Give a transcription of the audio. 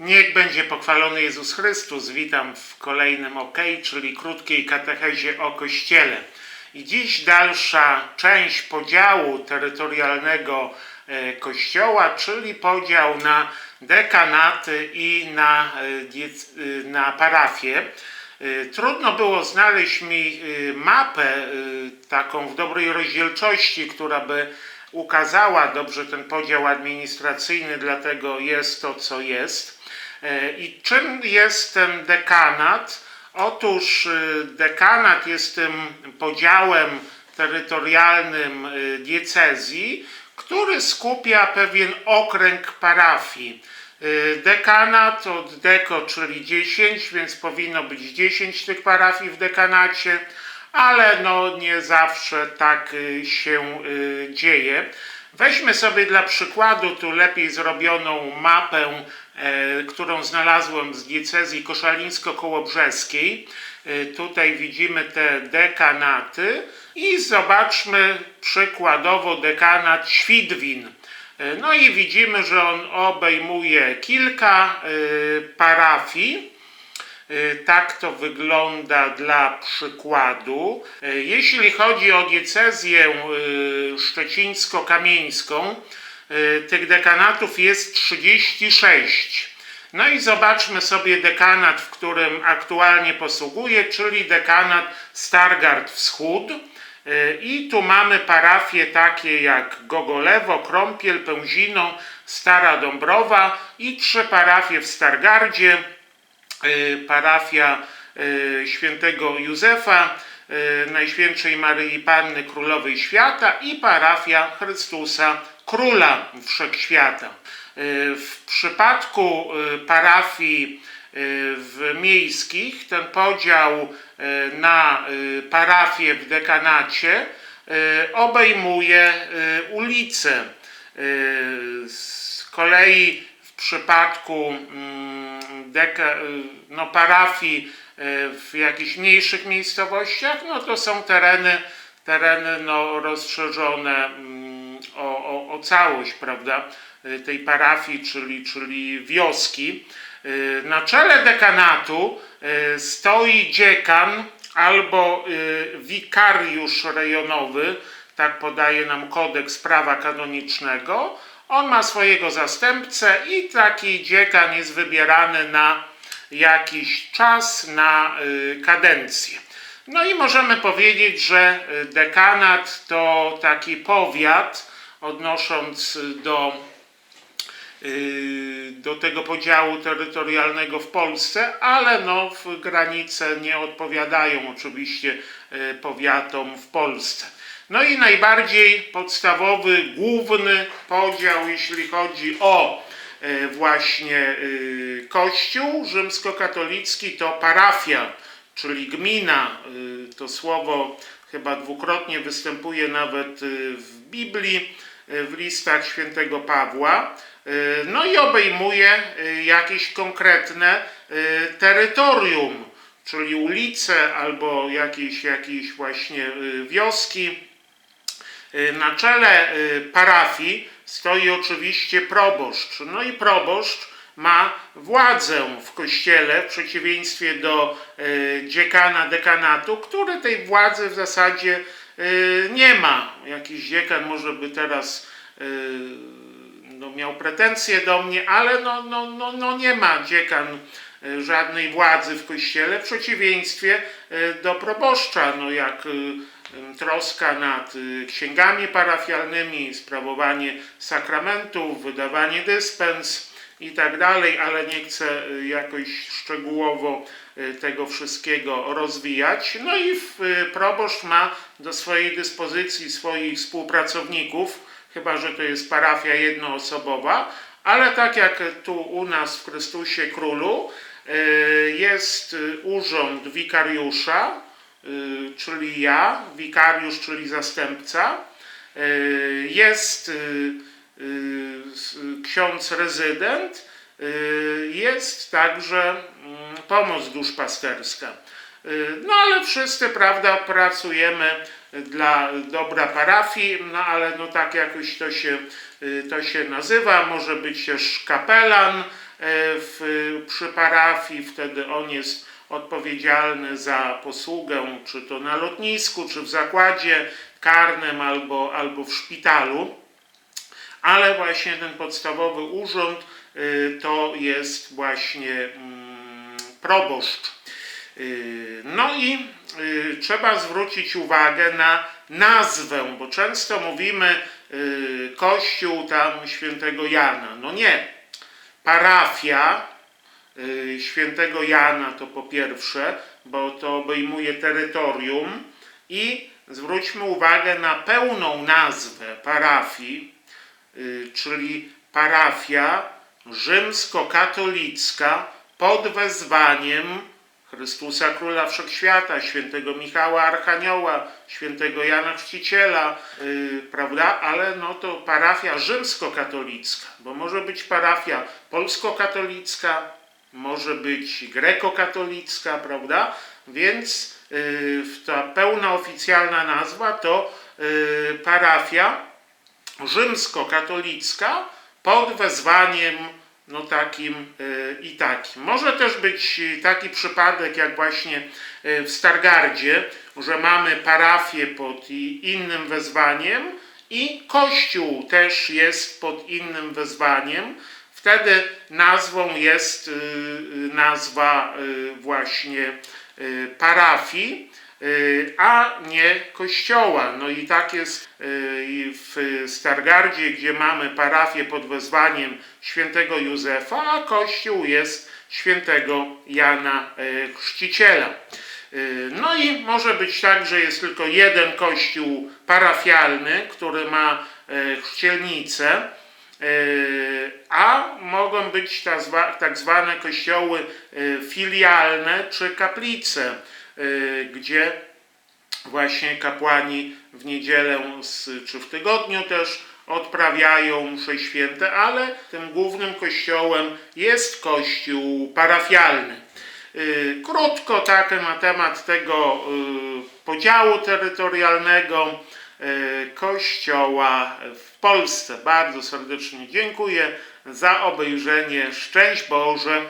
Niech będzie pochwalony Jezus Chrystus. Witam w kolejnym OK, czyli krótkiej katechezie o Kościele. I dziś dalsza część podziału terytorialnego e, Kościoła, czyli podział na dekanaty i na, e, e, na parafie. Trudno było znaleźć mi mapę taką w dobrej rozdzielczości, która by ukazała dobrze ten podział administracyjny, dlatego jest to, co jest. E, I czym jest ten dekanat? Otóż e, dekanat jest tym podziałem terytorialnym e, diecezji, który skupia pewien okręg parafii. Dekanat od deko, czyli 10, więc powinno być 10 tych parafii w dekanacie, ale no nie zawsze tak y, się y, dzieje. Weźmy sobie dla przykładu tu lepiej zrobioną mapę, e, którą znalazłem z diecezji koszalińsko-kołobrzeskiej. E, Tutaj widzimy te dekanaty i zobaczmy przykładowo dekanat Świdwin. E, No i widzimy, że on obejmuje kilka parafii. Y, Tak to wygląda dla przykładu. Y, Jeśli chodzi o diecezję y, szczecińsko-kamieńską, tych dekanatów jest 36. No i zobaczmy sobie dekanat, w którym aktualnie posługuję, czyli dekanat Stargard Wschód. I tu mamy parafie takie jak Gogolewo, Krąpiel, Pęzino, Stara Dąbrowa i trzy parafie w Stargardzie parafia y, świętego Józefa, y, Najświętszej Maryi Panny Królowej Świata i parafia Chrystusa Króla Wszechświata. Y, W przypadku y, parafii y, miejskich ten podział y, na y, parafie w dekanacie y, obejmuje y, ulice. Y, Z kolei przypadku mm, deka, y, no, parafii y, w jakichś mniejszych miejscowościach, no to są tereny, tereny no, rozszerzone mm, o, o, o całość, prawda, y, tej parafii, czyli, czyli wioski. Na czele dekanatu stoi dziekan albo wikariusz rejonowy, tak podaje nam kodeks prawa kanonicznego. On ma swojego zastępcę i taki dziekan jest wybierany na jakiś czas, na y, kadencję. No i możemy powiedzieć, że y, dekanat to taki powiat, odnosząc do y, do tego podziału terytorialnego w Polsce, ale no granice nie odpowiadają oczywiście powiatom w Polsce. No i najbardziej podstawowy, główny podział, jeśli chodzi o y, właśnie y, Kościół rzymskokatolicki, to parafia, czyli gmina. Y, To słowo chyba dwukrotnie występuje nawet w Biblii, w listach świętego Pawła. No i obejmuje jakieś konkretne terytorium, czyli ulice albo jakieś, jakieś właśnie wioski. Y, Na czele y, parafii stoi oczywiście proboszcz. No i proboszcz ma władzę w kościele, w przeciwieństwie do y, dziekana dekanatu, który tej władzy w zasadzie nie ma. Jakiś dziekan może by teraz no, miał pretensje do mnie, ale no, no, no, no nie ma dziekan żadnej władzy w kościele, w przeciwieństwie do proboszcza, no jak troska nad y, księgami parafialnymi, sprawowanie sakramentów, wydawanie dyspens i tak dalej, ale nie chcę y, jakoś szczegółowo y, tego wszystkiego rozwijać. No i proboszcz ma do swojej dyspozycji swoich współpracowników, chyba że to jest parafia jednoosobowa, ale tak jak tu u nas w Chrystusie Królu jest urząd wikariusza, czyli ja, wikariusz, czyli zastępca, y, jest y, y, ksiądz rezydent, y, jest także mm, pomoc duszpasterska. Y, No ale wszyscy, prawda, pracujemy dla dobra parafii, no ale no tak jakoś to się, y, to się nazywa. Może być też kapelan, w, przy parafii, wtedy on jest odpowiedzialny za posługę, czy to na lotnisku, czy w zakładzie karnym, albo, albo w szpitalu. Ale właśnie ten podstawowy urząd y, to jest właśnie mm, proboszcz. Y, No i y, trzeba zwrócić uwagę na nazwę, bo często mówimy kościół tam świętego Jana. No nie. Parafia świętego Jana to po pierwsze, bo to obejmuje terytorium i zwróćmy uwagę na pełną nazwę parafii, y, czyli parafia rzymskokatolicka pod wezwaniem Chrystusa Króla Wszechświata, świętego Michała Archanioła, świętego Jana Chrzciciela, yy, prawda? Ale no to parafia rzymskokatolicka, bo może być parafia polskokatolicka, może być grekokatolicka, prawda? Więc yy, ta pełna oficjalna nazwa to yy, parafia rzymskokatolicka pod wezwaniem no takim y, i takim. Może też być y, taki przypadek jak właśnie y, w Stargardzie, że mamy parafię pod innym wezwaniem i kościół też jest pod innym wezwaniem. Wtedy nazwą jest y, y, nazwa y, właśnie parafii, a nie kościoła. No i tak jest w Stargardzie, gdzie mamy parafię pod wezwaniem świętego Józefa, a kościół jest świętego Jana y, Chrzciciela. No i może być tak, że jest tylko jeden kościół parafialny, który ma y, chrzcielnicę, a mogą być tak zwa- zwane kościoły y, filialne czy kaplice, y, gdzie właśnie kapłani w niedzielę czy w tygodniu też odprawiają msze święte, ale tym głównym kościołem jest kościół parafialny. Krótko tak na temat tego podziału terytorialnego kościoła w Polsce. Bardzo serdecznie dziękuję za obejrzenie. Szczęść Boże!